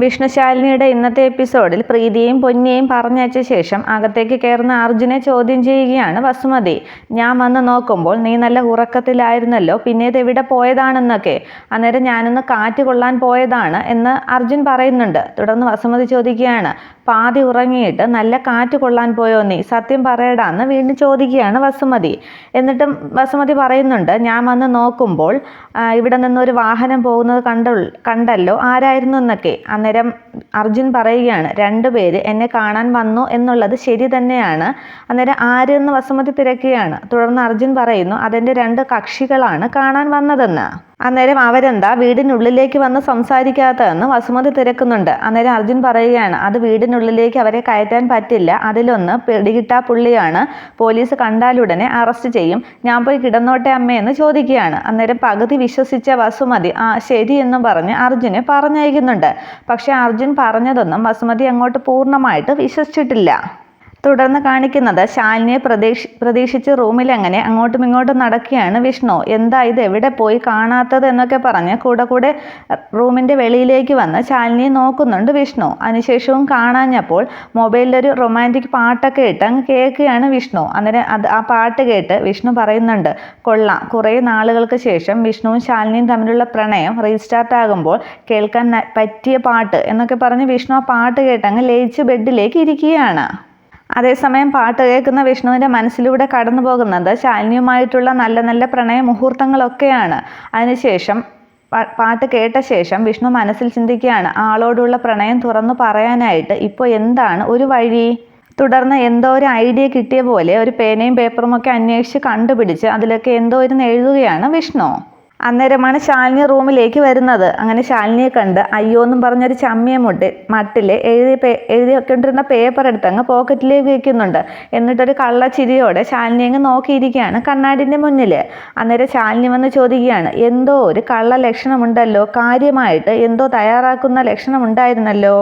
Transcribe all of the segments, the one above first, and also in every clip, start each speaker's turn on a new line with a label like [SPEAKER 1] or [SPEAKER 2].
[SPEAKER 1] വിഷ്ണുശാലിനിയുടെ ഇന്നത്തെ എപ്പിസോഡിൽ പ്രീതിയെയും പൊന്നിയെയും പറഞ്ഞയച്ച ശേഷം അകത്തേക്ക് കയറുന്ന അർജുനെ ചോദ്യം ചെയ്യുകയാണ് വസുമതി. ഞാൻ വന്ന് നോക്കുമ്പോൾ നീ നല്ല ഉറക്കത്തിലായിരുന്നല്ലോ പിന്നെ ഇത് എവിടെ പോയതാണെന്നൊക്കെ. അന്നേരം ഞാനൊന്ന് കാറ്റ് കൊള്ളാൻ പോയതാണ് എന്ന് അർജുൻ പറയുന്നുണ്ട്. തുടർന്ന് വസുമതി ചോദിക്കുകയാണ് പാതി ഉറങ്ങിയിട്ട് നല്ല കാറ്റ് കൊള്ളാൻ പോയോ നീ? സത്യം പറയടാ എന്ന് വീണ്ടും ചോദിക്കുകയാണ് വസുമതി. എന്നിട്ടും വസുമതി പറയുന്നുണ്ട് ഞാൻ വന്ന് നോക്കുമ്പോൾ ഇവിടെ നിന്നൊരു വാഹനം പോകുന്നത് കണ്ട കണ്ടല്ലോ ആരായിരുന്നു എന്നൊക്കെ. അന്നേരം അർജുൻ പറയുകയാണ് രണ്ടുപേര് എന്നെ കാണാൻ വന്നു എന്നുള്ളത് ശരി തന്നെയാണ്. അന്നേരം ആര് എന്ന് വസുമതി തിരക്കുകയാണ്. തുടർന്ന് അർജുൻ പറയുന്നു അതെന്റെ രണ്ട് കക്ഷികളാണ് കാണാൻ വന്നതെന്ന്. അന്നേരം അവരെന്താ വീടിനുള്ളിലേക്ക് വന്ന് സംസാരിക്കാത്തതെന്ന് വസുമതി തിരക്കുന്നുണ്ട്. അന്നേരം അർജുൻ പറയുകയാണ് അത് വീടിനുള്ളിലേക്ക് അവരെ കയറ്റാൻ പറ്റില്ല. അതിലൊന്ന് പിടികിട്ടാ പുള്ളിയാണ്. പോലീസ് കണ്ടാലുടനെ അറസ്റ്റ് ചെയ്യും. ഞാൻ പോയി കിടന്നോട്ടെ അമ്മയെന്ന് ചോദിക്കുകയാണ്. അന്നേരം പകുതി വിശ്വസിച്ച വസുമതി ആ ശരി എന്നും പറഞ്ഞ് അർജുനെ പറഞ്ഞയക്കുന്നുണ്ട്. പക്ഷേ അർജുൻ പറഞ്ഞതൊന്നും വസുമതി അങ്ങോട്ട് പൂർണമായിട്ട് വിശ്വസിച്ചിട്ടില്ല. തുടർന്ന് കാണിക്കുന്നത് ശാലിനിയെ പ്രതീക്ഷ പ്രതീക്ഷിച്ച് റൂമിൽ അങ്ങനെ അങ്ങോട്ടും ഇങ്ങോട്ടും നടക്കുകയാണ് വിഷ്ണു. എന്താ ഇത്? എവിടെ പോയി കാണാത്തത് എന്നൊക്കെ പറഞ്ഞ് കൂടെ കൂടെ റൂമിന്റെ വെളിയിലേക്ക് വന്ന് ശാലിനിയെ നോക്കുന്നുണ്ട് വിഷ്ണു. അതിനുശേഷവും കാണാഞ്ഞപ്പോൾ മൊബൈലിലൊരു റൊമാന്റിക് പാട്ടൊക്കെ ഇട്ട് അങ്ങ് കേൾക്കുകയാണ് വിഷ്ണു. അന്നേരം അത് ആ പാട്ട് കേട്ട് വിഷ്ണു പറയുന്നുണ്ട് കൊള്ളാം. കുറേ നാളുകൾക്ക് ശേഷം വിഷ്ണുവും ശാലിനിയും തമ്മിലുള്ള പ്രണയം റീസ്റ്റാർട്ട് ആകുമ്പോൾ കേൾക്കാൻ പറ്റിയ പാട്ട് എന്നൊക്കെ പറഞ്ഞ് വിഷ്ണു ആ പാട്ട് കേട്ടങ്ങ് ലയിച്ച് ബെഡിലേക്ക് ഇരിക്കുകയാണ്. അതേസമയം പാട്ട് കേൾക്കുന്ന വിഷ്ണുവിന്റെ മനസ്സിലൂടെ കടന്നു പോകുന്നത് ശാലിനിയുമായിട്ടുള്ള നല്ല നല്ല പ്രണയ മുഹൂർത്തങ്ങളൊക്കെയാണ്. അതിനുശേഷം പാട്ട് കേട്ട ശേഷം വിഷ്ണു മനസ്സിൽ ചിന്തിക്കുകയാണ് ആളോടുള്ള പ്രണയം തുറന്നു പറയാനായിട്ട് ഇപ്പോൾ എന്താണ് ഒരു വഴി? തുടർന്ന് എന്തോ ഒരു ഐഡിയ കിട്ടിയ പോലെ ഒരു പേനയും പേപ്പറും ഒക്കെ അന്വേഷിച്ച് കണ്ടുപിടിച്ച് അതിലൊക്കെ എന്തോ ഇരുന്ന് എഴുതുകയാണ് വിഷ്ണു. അന്നേരമാണ് ശാലിനി റൂമിലേക്ക് വരുന്നത്. അങ്ങനെ ശാലിനിയെ കണ്ട് അയ്യോ എന്നും പറഞ്ഞൊരു ചമ്മിയെ മുട്ട് മട്ടിൽ എഴുതി പേ എഴുതി വെക്കൊണ്ടിരുന്ന പേപ്പർ എടുത്ത് അങ്ങ് പോക്കറ്റിലേക്ക് വെക്കുന്നുണ്ട്. എന്നിട്ടൊരു കള്ളച്ചിരിയോടെ ശാലിനി അങ്ങ് നോക്കിയിരിക്കുകയാണ് കണ്ണാടിന്റെ മുന്നിൽ അന്നേരം ശാലിനി വന്ന് ചോദിക്കുകയാണ് എന്തോ ഒരു കള്ള ലക്ഷണമുണ്ടല്ലോ കാര്യമായിട്ട് എന്തോ തയ്യാറാക്കുന്ന ലക്ഷണമുണ്ടായിരുന്നല്ലോ?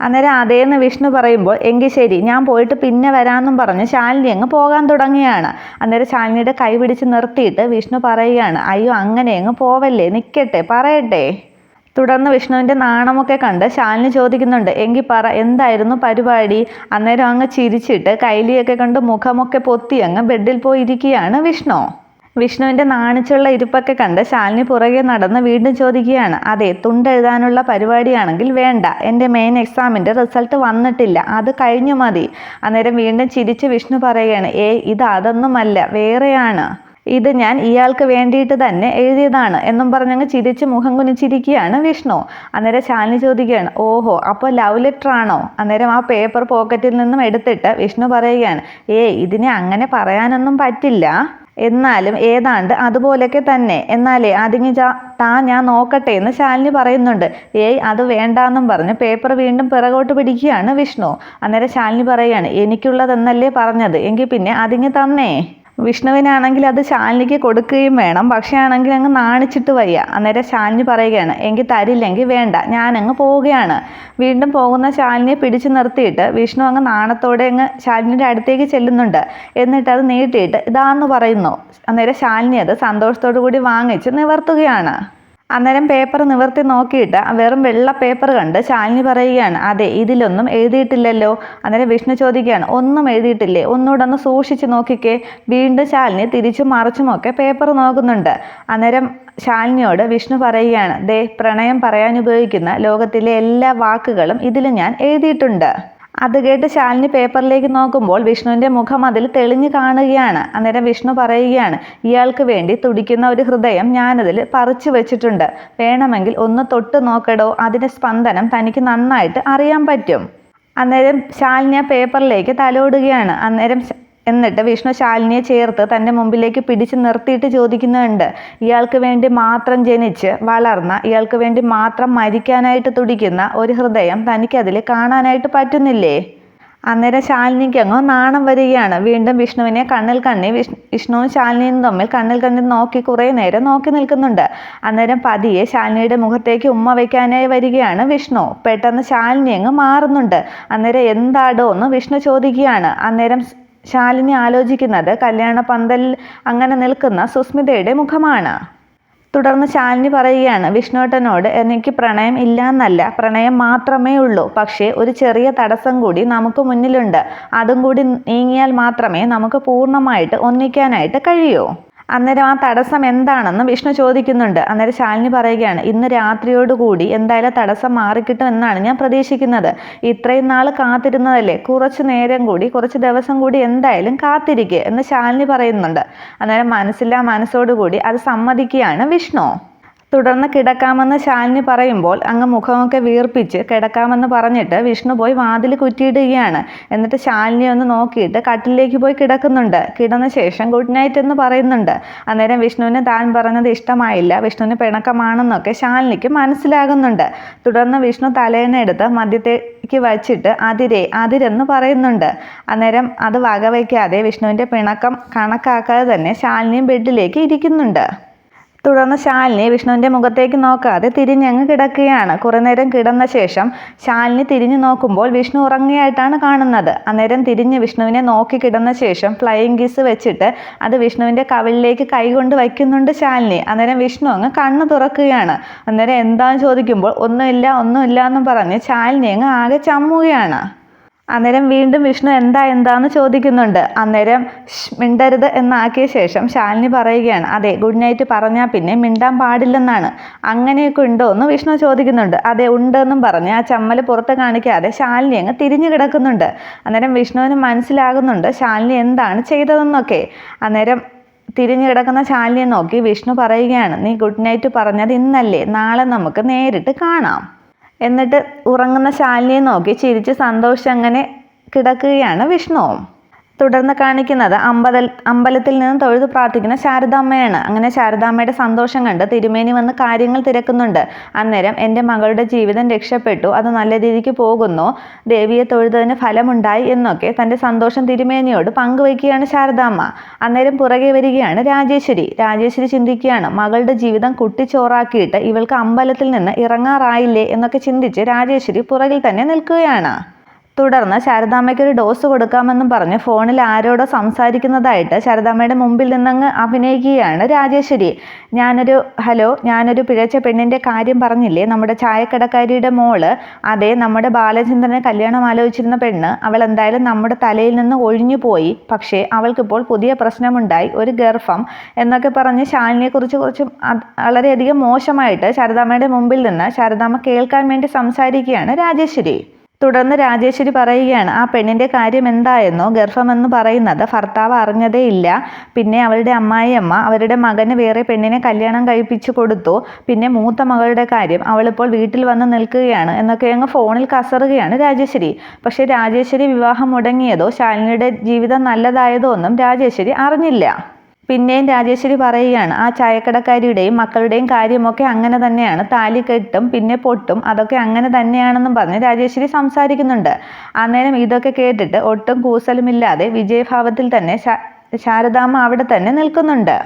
[SPEAKER 1] അന്നേരം അതേന്ന് വിഷ്ണു പറയുമ്പോൾ എങ്കിൽ ശരി ഞാൻ പോയിട്ട് പിന്നെ വരാമെന്നും പറഞ്ഞ് ശാലിനി അങ്ങ് പോകാൻ തുടങ്ങിയാണ് അന്നേരം ശാലിനിയുടെ കൈ പിടിച്ച് നിർത്തിയിട്ട് വിഷ്ണു പറയുകയാണ് അയ്യോ അങ്ങനെ അങ്ങ് പോവല്ലേ നിൽക്കട്ടെ പറയട്ടെ. തുടർന്ന് വിഷ്ണുവിന്റെ നാണമൊക്കെ കണ്ട് ശാലിനി ചോദിക്കുന്നുണ്ട് എങ്കിൽ പറ എന്തായിരുന്നു പരിപാടി? അന്നേരം അങ്ങ് ചിരിച്ചിട്ട് കൈലിയൊക്കെ കണ്ട് മുഖമൊക്കെ പൊത്തി അങ്ങ് ബെഡിൽ പോയിരിക്കുകയാണ് വിഷ്ണു. വിഷ്ണുവിന്റെ നാണിച്ചുള്ള ഇരിപ്പൊക്കെ കണ്ട് ശാലിനി പുറകെ നടന്ന് വീണ്ടും ചോദിക്കുകയാണ് അതെ തുണ്ടെഴുതാനുള്ള പരിപാടിയാണെങ്കിൽ വേണ്ട. എന്റെ മെയിൻ എക്സാമിന്റെ റിസൾട്ട് വന്നിട്ടില്ല. അത് കഴിഞ്ഞു മതി. അന്നേരം വീണ്ടും ചിരിച്ച് വിഷ്ണു പറയുകയാണ് ഏ ഇത് അതൊന്നുമല്ല. വേറെയാണ്. ഇത് ഞാൻ ഇയാൾക്ക് വേണ്ടിയിട്ട് തന്നെ എഴുതിയതാണ്. എന്നും പറഞ്ഞങ്ങ് ചിരിച്ച് മുഖം കുനിച്ചിരിക്കുകയാണ് വിഷ്ണു. അന്നേരം ശാലിനി ചോദിക്കുകയാണ് ഓഹോ അപ്പോൾ ലവ് ലെറ്റർ ആണോ? അന്നേരം ആ പേപ്പർ പോക്കറ്റിൽ നിന്നും എടുത്തിട്ട് വിഷ്ണു പറയുകയാണ് ഏ ഇതിനെ അങ്ങനെ പറയാനൊന്നും പറ്റില്ല. എന്നാലും ഏതാണ്ട് അതുപോലെയൊക്കെ തന്നെ. എന്നാലേ അതിങ്ങി താ ഞാൻ നോക്കട്ടെ എന്ന് ശാലിനി പറയുന്നുണ്ട്. ഏയ് അത് വേണ്ടാന്നും പറഞ്ഞ് പേപ്പർ വീണ്ടും പിറകോട്ട് പിടിക്കുകയാണ് വിഷ്ണു. അന്നേരം ശാലിനി പറയുകയാണ് എനിക്കുള്ളതെന്നല്ലേ പറഞ്ഞത്? എങ്കിൽ പിന്നെ അതിങ്ങി തന്നേ. വിഷ്ണുവിനാണെങ്കിൽ അത് ശാലിനിക്ക് കൊടുക്കുകയും വേണം. പക്ഷേ ആണെങ്കിൽ അങ്ങ് നാണിച്ചിട്ട് വയ്യ. അന്നേരം ശാലിനി പറയുകയാണ് എങ്കിൽ തരില്ലെങ്കിൽ വേണ്ട. ഞാനങ്ങ് പോവുകയാണ്. വീണ്ടും പോകുന്ന ശാലിനിയെ പിടിച്ചു നിർത്തിയിട്ട് വിഷ്ണു അങ്ങ് നാണത്തോടെ അങ്ങ് ശാലിനിയുടെ അടുത്തേക്ക് ചെല്ലുന്നുണ്ട്. എന്നിട്ട് അത് നീട്ടിയിട്ട് ഇതാന്ന് പറയുന്നു. അന്നേരം ശാലിനി അത് സന്തോഷത്തോടു കൂടി വാങ്ങിച്ച് നിവർത്തുകയാണ്. അന്നേരം പേപ്പർ നിവർത്തി നോക്കിയിട്ട് വെറും വെള്ള പേപ്പർ കണ്ട് ശാലിനി പറയുകയാണ് അതെ ഇതിലൊന്നും എഴുതിയിട്ടില്ലല്ലോ. അന്നേരം വിഷ്ണു ചോദിക്കുകയാണ് ഒന്നും എഴുതിയിട്ടില്ലേ? ഒന്നുകൂടെ ഒന്ന് സൂക്ഷിച്ച് നോക്കിക്കേ. വീണ്ടും ശാലിനി തിരിച്ചും മറിച്ചുമൊക്കെ പേപ്പർ നോക്കുന്നുണ്ട്. അന്നേരം ശാലിനിയോട് വിഷ്ണു പറയുകയാണ് ദേ പ്രണയം പറയാൻ ഉപയോഗിക്കുന്ന ലോകത്തിലെ എല്ലാ വാക്കുകളും ഇതിൽ ഞാൻ എഴുതിയിട്ടുണ്ട്. അത് കേട്ട് ശാലിനി പേപ്പറിലേക്ക് നോക്കുമ്പോൾ വിഷ്ണുവിന്റെ മുഖം അതിൽ തെളിഞ്ഞു കാണുകയാണ്. അന്നേരം വിഷ്ണു പറയുകയാണ് ഇയാൾക്ക് വേണ്ടി തുടിക്കുന്ന ഒരു ഹൃദയം ഞാനതിൽ പറിച്ചു വെച്ചിട്ടുണ്ട്. വേണമെങ്കിൽ ഒന്ന് തൊട്ട് നോക്കടോ അതിന്റെ സ്പന്ദനം തനിക്ക് നന്നായിട്ട് അറിയാൻ പറ്റും. അന്നേരം ശാലിനി ആ പേപ്പറിലേക്ക് തലോടുകയാണ്. അന്നേരം എന്നിട്ട് വിഷ്ണു ശാലിനിയെ ചേർത്ത് തന്റെ മുമ്പിലേക്ക് പിടിച്ചു നിർത്തിയിട്ട് ചോദിക്കുന്നുണ്ട്. ഇയാൾക്ക് വേണ്ടി മാത്രം ജനിച്ച് വളർന്ന ഇയാൾക്ക് വേണ്ടി മാത്രം മരിക്കാനായിട്ട് തുടിക്കുന്ന ഒരു ഹൃദയം തനിക്കതിൽ കാണാനായിട്ട് പറ്റുന്നില്ലേ? അന്നേരം ശാലിനിക്ക് അങ്ങ് നാണം വരികയാണ്. വീണ്ടും വിഷ്ണുവിനെ കണ്ണിൽ കണ്ണി വിഷ് വിഷ്ണുവും ശാലിനിയും തമ്മിൽ കണ്ണിൽ കണ്ണിൽ നോക്കി കുറേ നേരം നോക്കി നിൽക്കുന്നുണ്ട്. അന്നേരം പതിയെ ശാലിനിയുടെ മുഖത്തേക്ക് ഉമ്മ വയ്ക്കാനായി വരികയാണ് വിഷ്ണു. പെട്ടെന്ന് ശാലിനി അങ്ങ് മാറുന്നുണ്ട്. അന്നേരം എന്താടോ എന്ന് വിഷ്ണു ചോദിക്കുകയാണ്. അന്നേരം ശാലിനി ആലോചിക്കുന്നത് കല്യാണ പന്തൽ അങ്ങനെ നിൽക്കുന്ന സുസ്മിതയുടെ മുഖമാണ്. തുടർന്ന് ശാലിനി പറയുകയാണ് വിഷ്ണുവേട്ടനോട് എനിക്ക് പ്രണയം ഇല്ലാന്നല്ല പ്രണയം മാത്രമേ ഉള്ളൂ. പക്ഷേ ഒരു ചെറിയ തടസ്സം കൂടി നമുക്ക് മുന്നിലുണ്ട്. അതും കൂടി നീങ്ങിയാൽ മാത്രമേ നമുക്ക് പൂർണമായിട്ട് ഒന്നിക്കാനായിട്ട് കഴിയൂ. അന്നേരം ആ തടസ്സം എന്താണെന്ന് വിഷ്ണു ചോദിക്കുന്നുണ്ട്. അന്നേരം ശാലിനി പറയുകയാണ് ഇന്ന് രാത്രിയോടുകൂടി എന്തായാലും തടസ്സം മാറിക്കിട്ടും എന്നാണ് ഞാൻ പ്രതീക്ഷിക്കുന്നത്. ഇത്രയും നാൾ കാത്തിരുന്നതല്ലേ? കുറച്ച് നേരം കൂടി കുറച്ച് ദിവസം കൂടി എന്തായാലും കാത്തിരിക്കുക എന്ന് ശാലിനി പറയുന്നുണ്ട്. അന്നേരം മനസ്സില്ലാ മനസ്സോടുകൂടി അത് സമ്മതിക്കുകയാണ് വിഷ്ണു. തുടർന്ന് കിടക്കാമെന്ന് ശാലിനി പറയുമ്പോൾ അങ്ങ് മുഖമൊക്കെ വീർപ്പിച്ച് കിടക്കാമെന്ന് പറഞ്ഞിട്ട് വിഷ്ണു പോയി വാതിൽ കുറ്റിയിടുകയാണ്. എന്നിട്ട് ശാലിനി ഒന്ന് നോക്കിയിട്ട് കട്ടിലേക്ക് പോയി കിടക്കുന്നുണ്ട്. കിടന്ന ശേഷം ഗുഡ് നൈറ്റ് എന്ന് പറയുന്നുണ്ട്. അന്നേരം വിഷ്ണുവിന് താൻ പറഞ്ഞത് ഇഷ്ടമായില്ല. വിഷ്ണുവിന് പിണക്കമാണെന്നൊക്കെ ശാലിനിക്ക് മനസ്സിലാകുന്നുണ്ട്. തുടർന്ന് വിഷ്ണു തലേനെടുത്ത് മദ്യത്തേക്ക് വച്ചിട്ട് അതിരെ അതിരെന്ന് പറയുന്നുണ്ട്. അന്നേരം അത് വകവയ്ക്കാതെ വിഷ്ണുവിന്റെ പിണക്കം കണക്കാക്കാതെ തന്നെ ശാലിനിയും ബെഡിലേക്ക് ഇരിക്കുന്നുണ്ട്. തുടർന്ന് ശാലിനി വിഷ്ണുവിന്റെ മുഖത്തേക്ക് നോക്കാതെ തിരിഞ്ഞങ്ങ് കിടക്കുകയാണ്. കുറേ നേരം കിടന്ന ശേഷം ശാലിനി തിരിഞ്ഞു നോക്കുമ്പോൾ വിഷ്ണു ഉറങ്ങിയായിട്ടാണ് കാണുന്നത്. അന്നേരം തിരിഞ്ഞ് വിഷ്ണുവിനെ നോക്കി കിടന്ന ശേഷം ഫ്ലൈയിങ് കിസ് വെച്ചിട്ട് അത് വിഷ്ണുവിന്റെ കവിളിലേക്ക് കൈകൊണ്ട് വയ്ക്കുന്നുണ്ട് ശാലിനി. അന്നേരം വിഷ്ണു അങ്ങ് കണ്ണ് തുറക്കുകയാണ്. അന്നേരം എന്താണെന്ന് ചോദിക്കുമ്പോൾ ഒന്നുമില്ല ഒന്നുമില്ല എന്നും പറഞ്ഞ് ശാലിനി അങ്ങ് ആകെ ചമ്മുകയാണ്. അന്നേരം വീണ്ടും വിഷ്ണു എന്താ എന്താന്ന് ചോദിക്കുന്നുണ്ട്. അന്നേരം "ഷ്, മിണ്ടരുത് എന്നാക്കിയ ശേഷം ശാലിനി പറയുകയാണ് അതെ ഗുഡ് നൈറ്റ് പറഞ്ഞാൽ പിന്നെ മിണ്ടാൻ പാടില്ലെന്നാണ്. അങ്ങനെയൊക്കെ ഉണ്ടോ എന്ന് വിഷ്ണു ചോദിക്കുന്നുണ്ട്. അതെ ഉണ്ടെന്നും പറഞ്ഞ് ആ ചമ്മൽ പുറത്ത് കാണിക്കാതെ ശാലിനി അങ്ങ് തിരിഞ്ഞു കിടക്കുന്നുണ്ട്. അന്നേരം വിഷ്ണുവിന് മനസ്സിലാകുന്നുണ്ട് ശാലിനി എന്താണ് ചെയ്തതെന്നൊക്കെ. അന്നേരം തിരിഞ്ഞു കിടക്കുന്ന ശാലിനിയെ നോക്കി വിഷ്ണു പറയുകയാണ് നീ ഗുഡ് നൈറ്റ് പറഞ്ഞത് ഇന്നല്ലേ നാളെ നമുക്ക് നേരിട്ട് കാണാം. എന്നിട്ട് ഉറങ്ങുന്ന ശാലിനിയെ നോക്കി ചിരിച്ച് സന്തോഷം അങ്ങനെ കിടക്കുകയാണ് വിഷ്ണുവും. തുടർന്ന് കാണിക്കുന്നത് അമ്പല അമ്പലത്തിൽ നിന്ന് തൊഴുത് പ്രാർത്ഥിക്കുന്ന ശാരദാമ്മയാണ്. അങ്ങനെ ശാരദാമ്മയുടെ സന്തോഷം കണ്ട് തിരുമേനി വന്ന് കാര്യങ്ങൾ തിരക്കുന്നുണ്ട്. അന്നേരം എന്റെ മകളുടെ ജീവിതം രക്ഷപ്പെട്ടു. അത് നല്ല രീതിക്ക് പോകുന്നു. ദേവിയെ തൊഴുതതിന് ഫലമുണ്ടായി എന്നൊക്കെ തന്റെ സന്തോഷം തിരുമേനിയോട് പങ്കുവയ്ക്കുകയാണ് ശാരദാമ്മ. അന്നേരം പുറകെ വരികയാണ് രാജേശ്വരി. രാജേശ്വരി ചിന്തിക്കുകയാണ് മകളുടെ ജീവിതം കുട്ടിച്ചോറാക്കിയിട്ട് ഇവൾക്ക് അമ്പലത്തിൽ നിന്ന് ഇറങ്ങാറായില്ലേ? എന്നൊക്കെ ചിന്തിച്ച് രാജേശ്വരി പുറകിൽ തന്നെ നിൽക്കുകയാണ്. തുടർന്ന് ശാരദാമ്മയ്ക്ക് ഒരു ഡോസ് കൊടുക്കാമെന്നും പറഞ്ഞ് ഫോണിൽ ആരോടോ സംസാരിക്കുന്നതായിട്ട് ശാരദാമ്മയുടെ മുമ്പിൽ നിന്നങ്ങ് അഭിനയിക്കുകയാണ് രാജേശ്വരി. ഞാനൊരു ഹലോ ഞാനൊരു പിഴച്ച പെണ്ണിന്റെ കാര്യം പറഞ്ഞില്ലേ? നമ്മുടെ ചായക്കടക്കാരിയുടെ മോൾ അതെ നമ്മുടെ ബാലചന്ദ്രനെ കല്യാണം ആലോചിച്ചിരുന്ന പെണ്ണ്. അവൾ എന്തായാലും നമ്മുടെ തലയിൽ നിന്ന് ഒഴിഞ്ഞു പോയി. പക്ഷേ അവൾക്കിപ്പോൾ പുതിയ പ്രശ്നമുണ്ടായി. ഒരു ഗർഭം എന്നൊക്കെ പറഞ്ഞ് ശാലിനിയെക്കുറിച്ച് കുറച്ച് വളരെയധികം മോശമായിട്ട് ശാരദാമ്മയുടെ മുമ്പിൽ നിന്ന് ശാരദാമ്മ കേൾക്കാൻ വേണ്ടി സംസാരിക്കുകയാണ് രാജേശ്വരി. തുടർന്ന് രാജേശ്വരി പറയുകയാണ് ആ പെണ്ണിന്റെ കാര്യം എന്തായെന്നോ ഗർഭമെന്ന് പറയുന്നത് ഭർത്താവ് അറിഞ്ഞതേ ഇല്ല പിന്നെ അവളുടെ അമ്മായിയമ്മ അവരുടെ മകന് വേറെ പെണ്ണിനെ കല്യാണം കഴിപ്പിച്ചു കൊടുത്തു. പിന്നെ മൂത്ത മകളുടെ കാര്യം അവളിപ്പോൾ വീട്ടിൽ വന്ന് നിൽക്കുകയാണ് എന്നൊക്കെ അങ്ങ് ഫോണിൽ കസറുകയാണ് രാജേശ്വരി. പക്ഷേ രാജേശ്വരി വിവാഹം മുടങ്ങിയതോ ശാലിനിയുടെ ജീവിതം നല്ലതായതോ ഒന്നും രാജേശ്വരി അറിഞ്ഞില്ല. പിന്നെയും രാജേശ്വരി പറയുകയാണ് ആ ചായക്കടക്കാരിയുടെയും മക്കളുടെയും കാര്യമൊക്കെ അങ്ങനെ തന്നെയാണ്. താലി കെട്ടും പിന്നെ പൊട്ടും അതൊക്കെ അങ്ങനെ തന്നെയാണെന്നും പറഞ്ഞ് രാജേശ്വരി സംസാരിക്കുന്നുണ്ട്. അന്നേരം ഇതൊക്കെ കേട്ടിട്ട് ഒട്ടും കൂസലുമില്ലാതെ വിജയഭാവത്തിൽ തന്നെ ശാരദാമ്മ അവിടെ തന്നെ നിൽക്കുന്നുണ്ട്.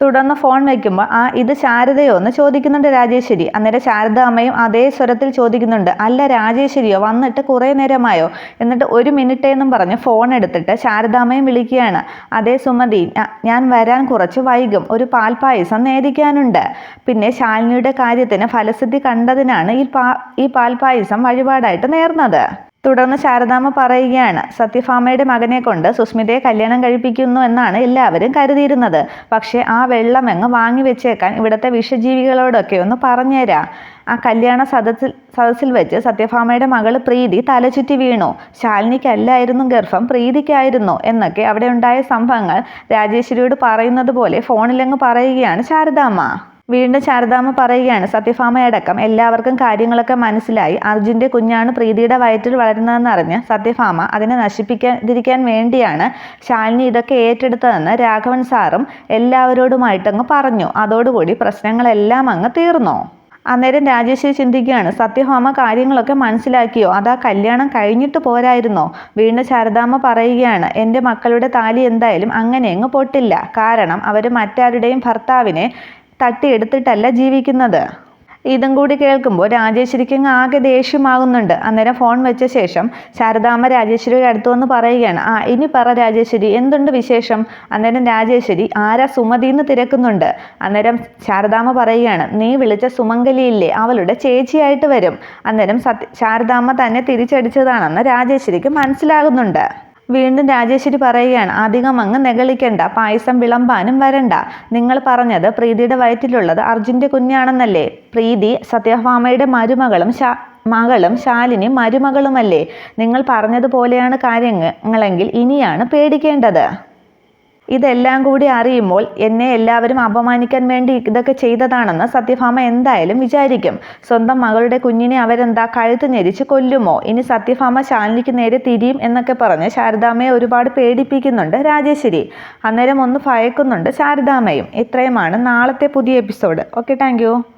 [SPEAKER 1] തുടർന്ന് ഫോൺ വയ്ക്കുമ്പോൾ ആ ഇത് ശാരദയോ? എന്ന് ചോദിക്കുന്നുണ്ട് രാജേശ്വരി അന്നേരം ശാരദ അമ്മയും അതേ സ്വരത്തിൽ ചോദിക്കുന്നുണ്ട് അല്ല രാജേശ്വരിയോ വന്നിട്ട് കുറേ നേരമായോ? എന്നിട്ട് ഒരു മിനിറ്റ് എന്നും പറഞ്ഞ് ഫോൺ എടുത്തിട്ട് ശാരദാമ്മയും വിളിക്കുകയാണ്. അതേ സുമതി ഞാൻ വരാൻ കുറച്ച് വൈകും. ഒരു പാൽപ്പായസം നേദിക്കാനുണ്ട് പിന്നെ ശാലിനിയുടെ കാര്യത്തിന് ഫലസിദ്ധി കണ്ടതിനാണ് ഈ പാ ഈ പാൽപ്പായസം വഴിപാടായിട്ട് നേർന്നത്. തുടർന്ന് ശാരദാമ്മ പറയുകയാണ് സത്യഭാമയുടെ മകനെ കൊണ്ട് സുസ്മിതയെ കല്യാണം കഴിപ്പിക്കുന്നു എന്നാണ് എല്ലാവരും കരുതിയിരുന്നത്. പക്ഷേ ആ വെള്ളമെങ്ങ് വാങ്ങി വെച്ചേക്കാൻ ഇവിടുത്തെ വിഷജീവികളോടൊക്കെ ഒന്ന് പറഞ്ഞുതരാം ആ കല്യാണ സദസ്സിൽ സദസ്സിൽ വെച്ച് സത്യഭാമയുടെ മകൾ പ്രീതി തലചുറ്റി വീണു. ശാലിനിക്കല്ലായിരുന്നു ഗർഭം പ്രീതിക്കായിരുന്നു എന്നൊക്കെ അവിടെ ഉണ്ടായ സംഭവങ്ങൾ രാജേശ്വരിയോട് പറയുന്നത് പോലെ ഫോണിലങ്ങ് പറയുകയാണ് ശാരദാമ്മ. വീണ്ടും ശാരദാമ്മ പറയുകയാണ് സത്യഭാമയടക്കം എല്ലാവർക്കും കാര്യങ്ങളൊക്കെ മനസ്സിലായി. അർജുന്റെ കുഞ്ഞാണ് പ്രീതിയുടെ വയറ്റിൽ വളരുന്നതെന്നറിഞ്ഞ് സത്യഭാമ അതിനെ നശിപ്പിക്കാതിരിക്കാൻ വേണ്ടിയാണ് ശാലിനി ഇതൊക്കെ ഏറ്റെടുത്തതെന്ന് രാഘവൻ സാറും എല്ലാവരോടുമായിട്ടങ്ങ് പറഞ്ഞു. അതോടുകൂടി പ്രശ്നങ്ങളെല്ലാം അങ്ങ് തീർന്നോ? അന്നേരം രാജേശ്വരി ചിന്തിക്കുകയാണ് സത്യഭാമ കാര്യങ്ങളൊക്കെ മനസ്സിലാക്കിയോ? അതാ കല്യാണം കഴിഞ്ഞിട്ട് പോരായിരുന്നോ? വീണ്ടും ശാരദാമ്മ പറയുകയാണ് എന്റെ മക്കളുടെ താലി എന്തായാലും അങ്ങനെ അങ്ങ് പൊട്ടില്ല. കാരണം അവർ മറ്റാരുടെയും ഭർത്താവിനെ തട്ടിയെടുത്തിട്ടല്ല ജീവിക്കുന്നത്. ഇതും കൂടി കേൾക്കുമ്പോൾ രാജേശ്വരിക്ക് ആകെ ദേഷ്യമാകുന്നുണ്ട്. അന്നേരം ഫോൺ വെച്ച ശേഷം ശാരദാമ്മ രാജേശ്വരിയുടെ അടുത്ത് വന്ന് പറയുകയാണ് ആ ഇനി പറ രാജേശ്വരി എന്തുണ്ട് വിശേഷം? അന്നേരം രാജേശ്വരി ആരാ സുമതി എന്ന് തിരക്കുന്നുണ്ട്? അന്നേരം ശാരദാമ്മ പറയുകയാണ് നീ വിളിച്ച സുമംഗലിയില്ലേ അവളുടെ ചേച്ചിയായിട്ട് വരും. അന്നേരം സത്യ ശാരദാമ്മ തന്നെ തിരിച്ചടിച്ചതാണെന്ന് രാജേശ്വരിക്ക് മനസ്സിലാകുന്നുണ്ട്. വീണ്ടും രാജേശ്വരി പറയുകയാണ് അധികം അങ്ങ് നെകളിക്കണ്ട പായസം വിളമ്പാനും വരണ്ട. നിങ്ങൾ പറഞ്ഞത് പ്രീതിയുടെ വയറ്റിലുള്ളത് അർജുന്റെ കുഞ്ഞാണെന്നല്ലേ? പ്രീതി സത്യഭാമയുടെ മരുമകളും ശാ മകളും ശാലിനി മരുമകളുമല്ലേ? നിങ്ങൾ പറഞ്ഞതുപോലെയാണ് കാര്യങ്ങളെങ്കിൽ ഇനിയാണ് പേടിക്കേണ്ടത്. ഇതെല്ലാം കൂടി അറിയുമ്പോൾ എന്നെ എല്ലാവരും അപമാനിക്കാൻ വേണ്ടി ഇതൊക്കെ ചെയ്തതാണെന്ന് സത്യഭാമ എന്തായാലും വിചാരിക്കും. സ്വന്തം മകളുടെ കുഞ്ഞിനെ അവരെന്താ കഴുത്ത് ഞെരിച്ച് കൊല്ലുമോ? ഇനി സത്യഭാമ ശാലിനിക്ക് നേരെ തിരിയും എന്നൊക്കെ പറഞ്ഞ് ശാരദാമയെ ഒരുപാട് പേടിപ്പിക്കുന്നുണ്ട് രാജേശ്വരി. അന്നേരം ഒന്ന് ഭയക്കുന്നുണ്ട് ശാരദാമയും ഇത്രയുമാണ് നാളത്തെ പുതിയ എപ്പിസോഡ്. Okay thank